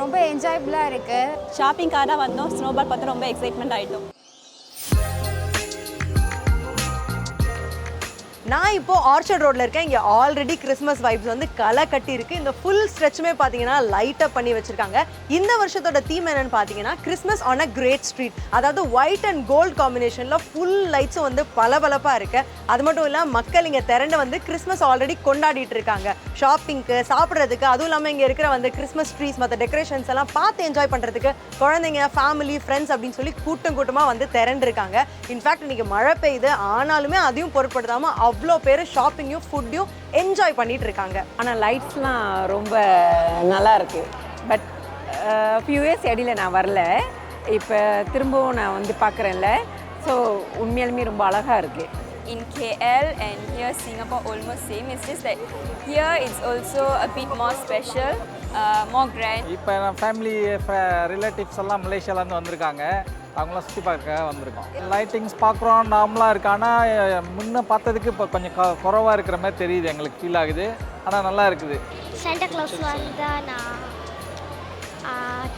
ரொம்ப என்ஜாயபுளாக இருக்குது ஷாப்பிங்காக தான் வந்தோம். ஸ்னோபால் பார்த்து ரொம்ப எக்ஸைட்மெண்ட் ஆகிட்டோம் நான் இப்போ ஆர்ச்சர்ட் ரோட்ல இருக்கேன். இங்க ஆல்ரெடி கிறிஸ்மஸ் வைப்ஸ் வந்து களை கட்டி இருக்கு இந்த ஃபுல் ஸ்ட்ரெச்சுமே பாத்தீங்கன்னா லைட் பண்ணி வச்சிருக்காங்க. இந்த வருஷத்தோட தீம் என்னன்னு பாத்தீங்கன்னா Christmas on a great street அதாவது ஒயிட் அண்ட் கோல்ட் காம்பினேஷன்ல ஃபுல் லைட்ஸும் வந்து பளபளப்பா இருக்கு. அது மட்டும் இல்லாம மக்கள் இங்க திரண்டு வந்து கிறிஸ்மஸ் ஆல்ரெடி கொண்டாடிட்டு இருக்காங்க. ஷாப்பிங்க்கு சாப்பிட்றதுக்கு அதுவும் இல்லாம இங்க இருக்கிற வந்து கிறிஸ்மஸ் ட்ரீஸ் மற்ற டெக்கரேஷன்ஸ் எல்லாம் பார்த்து என்ஜாய் பண்றதுக்கு குழந்தைங்க ஃபேமிலி ஃப்ரெண்ட்ஸ் அப்படின்னு சொல்லி கூட்டம் கூட்டமா வந்து திரண்டு இருக்காங்க. இன்ஃபேக்ட் இன்னைக்கு மழை பெய்யுது. ஆனாலுமே அதையும் பொருட்படுத்தாம அவ்வளோ பேர் ஷாப்பிங்கையும் ஃபுட்டையும் என்ஜாய் பண்ணிட்டு இருக்காங்க ஆனால் லைட்ஸ்லாம் ரொம்ப நல்லா இருக்கு பட் ஃபியூ இயர்ஸ் இடையில நான் வரல. இப்போ திரும்பவும் நான் வந்து பார்க்குறேன்ல ஸோ உண்மையாலுமே ரொம்ப அழகாக இருக்குது In KL and here Singapore almost same. It's just that here it's also a bit more special, uh, more grand. இப்போ நான் ஃபேமிலி ரிலேட்டிவ்ஸ் எல்லாம் மலேசியாவிலேருந்து வந்திருக்காங்க. அவங்களாம் சுற்றி பார்க்க வந்திருக்கோம். லைட்டிங்ஸ் பார்க்குறோம் நார்மலாக இருக்குது ஆனால் முன்ன பார்த்ததுக்கு இப்போ கொஞ்சம் க குறவாக இருக்கிற மாதிரி தெரியுது. எங்களுக்கு ஃபீல் ஆகுது. ஆனால் நல்லா இருக்குது.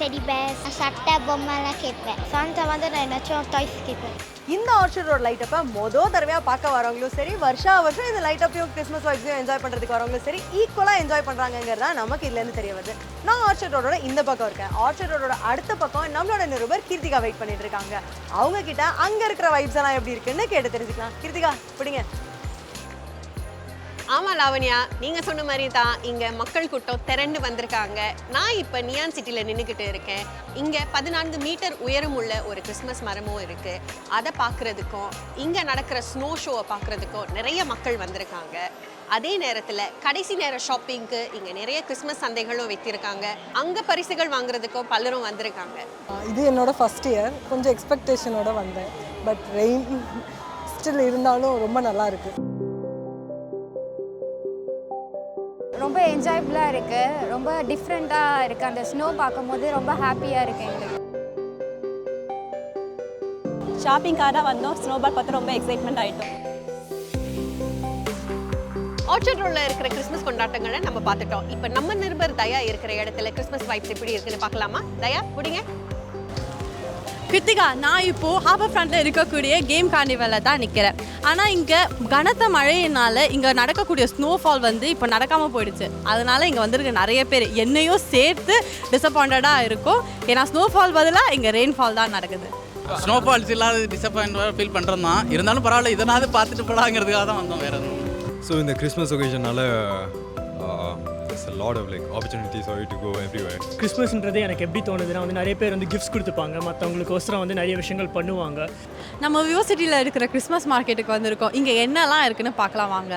டெடி பேர்ஸ் சட்டை பொம்மைலாம் கேட்பேன் சாண்டா வந்து நான் என்னாச்சும் டாய்ஸ் கேட்பேன் இந்த ஆர்ச்சரோட ரோட் லைட் அப்ப மொதல் தடவையாக பார்க்க வரவங்களும் சரி வருஷா வருஷம் இந்த லைட் அப்பையும் கிறிஸ்மஸ் வைப்ஸையும் என்ஜாய் பண்ணுறதுக்கு வரவங்களும் சரி ஈக்குவலாக என்ஜாய் பண்ணுறாங்கிறது தான் நமக்கு இதுலேருந்து தெரிய வருது நான் ஆர்ச்சர் ரோடோட இந்த பக்கம் இருக்கேன் ஆர்ச்சர் ரோடோட அடுத்த பக்கம் நம்மளோட நிருபர் கீர்த்திகா வெயிட் பண்ணிட்டு இருக்காங்க. அவங்க கிட்ட அங்கே இருக்கிற வைப்ஸ் எல்லாம் எப்படி இருக்குன்னு கேட்டு தெரிஞ்சுக்கலாம். கீர்த்திகா பிடிங்க. ஆமாம் லாவண்யா நீங்கள் சொன்ன மாதிரி தான் இங்கே மக்கள் கூட்டம் திரண்டு வந்திருக்காங்க. நான் இப்போ நியான் சிட்டியில் நின்றுக்கிட்டு இருக்கேன். இங்கே பதினான்கு மீட்டர் உயரம் உள்ள ஒரு கிறிஸ்மஸ் மரமும் இருக்குது அதை பார்க்குறதுக்கும் இங்கே நடக்கிற ஸ்னோ ஷோவை பார்க்குறதுக்கும் நிறைய மக்கள் வந்திருக்காங்க. அதே நேரத்தில் கடைசி நேர ஷாப்பிங்க்கு இங்கே நிறைய கிறிஸ்மஸ் சந்தைகளும் வைத்திருக்காங்க. அங்கே பரிசுகள் வாங்குறதுக்கும் பலரும் வந்திருக்காங்க. இது என்னோட ஃபஸ்ட் இயர் கொஞ்சம் எக்ஸ்பெக்டேஷனோட வந்தேன். பட் ரெயின் ஸ்டில் இருந்தாலும் ரொம்ப நல்லா இருக்குது ரொம்ப என்ஜாயபுளாக இருக்குது ரொம்ப டிஃப்ரெண்ட்டாக இருக்குது அந்த ஸ்னோ பார்க்கும்போது ரொம்ப ஹாப்பியாக இருக்குது எங்களுக்கு ஷாப்பிங்காக தான் வந்தோம். ஸ்னோபால் பார்த்து ரொம்ப எக்ஸைட்மெண்ட் ஆகிட்டோம் ஆர்ச்சர்ட் ரோட்ல இருக்கிற கிறிஸ்மஸ் கொண்டாட்டங்களை நம்ம பார்த்துட்டோம். இப்போ நம்ம நிருபர் தயா இருக்கிற இடத்துல கிறிஸ்மஸ் வைப்ஸ் எப்படி இருக்குன்னு பார்க்கலாமா? தயா முடிங்க கிருத்திகா நான் இப்போ ஹார்பர் ஃப்ரண்ட்டில் இருக்கக்கூடிய கேம் கார்னிவலில் தான் நிற்கிறேன் ஆனால் இங்கே கனத்த மழையினால் இங்கே நடக்கக்கூடிய ஸ்னோஃபால் வந்து இப்போ நடக்காமல் போயிடுச்சு. அதனால் இங்கே வந்திருக்க நிறைய பேர் என்னையும் சேர்த்து டிசப்பாயிண்டடாக இருக்கும். ஏன்னா ஸ்னோஃபால் பதிலாக இங்கே ரெயின்ஃபால் தான் நடக்குது. ஸ்னோஃபால்ஸ் இல்லாத டிசப்பாயின்ட் ஃபீல் பண்ணுறோம் தான் இருந்தாலும் பரவாயில்ல இதனாவது பார்த்துட்டு போலாங்கிறதுக்காக தான் வந்தோம் வேறு எதுவும். ஸோ இந்த Christmas ஒகேஷனால lot of like opportunities for to go everywhere கிறிஸ்மஸ்ன்றது எனக்கு எப்படி தோணுதுன்னா வந்து நிறைய பேர் வந்து கிஃப்ட்ஸ் கொடுத்துப்பாங்க. மற்றவங்களுக்கு ஒசரம் வந்து நிறைய விஷயங்கள் பண்ணுவாங்க. நம்ம வியூசிட்டியில் இருக்கிற கிறிஸ்மஸ் மார்க்கெட்டுக்கு வந்திருக்கோம். இங்கே என்னெல்லாம் இருக்குன்னு பார்க்கலாம் வாங்க.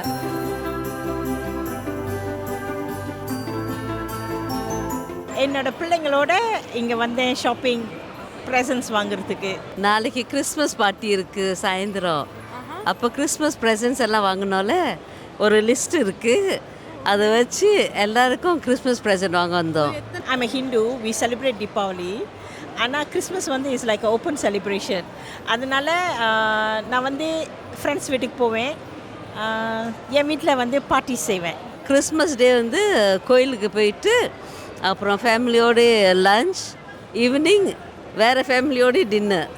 என்னோட பிள்ளைங்களோட இங்கே வந்தேன் ஷாப்பிங் ப்ரெசன்ஸ் வாங்குறதுக்கு. நாளைக்கு கிறிஸ்மஸ் பார்ட்டி இருக்குது சாயந்தரம். அப்போ கிறிஸ்மஸ் ப்ரெசன்ட்ஸ் எல்லாம் வாங்கினோல ஒரு லிஸ்ட் இருக்குது அதை வச்சு எல்லாருக்கும் கிறிஸ்மஸ் ப்ரெசன்ட் வாங்க வந்தோம். I'm Hindu we celebrate Deepavali ஆனால் கிறிஸ்மஸ் வந்து இஸ் லைக் ஓப்பன் செலிப்ரேஷன் அதனால நான் வந்து ஃப்ரெண்ட்ஸ் வீட்டுக்கு போவேன். என் வீட்டில் வந்து பார்ட்டி செய்வேன். கிறிஸ்மஸ் டே வந்து கோயிலுக்கு போயிட்டு அப்புறம் ஃபேமிலியோடு லஞ்ச் ஈவினிங் வேறு ஃபேமிலியோடு டின்னர்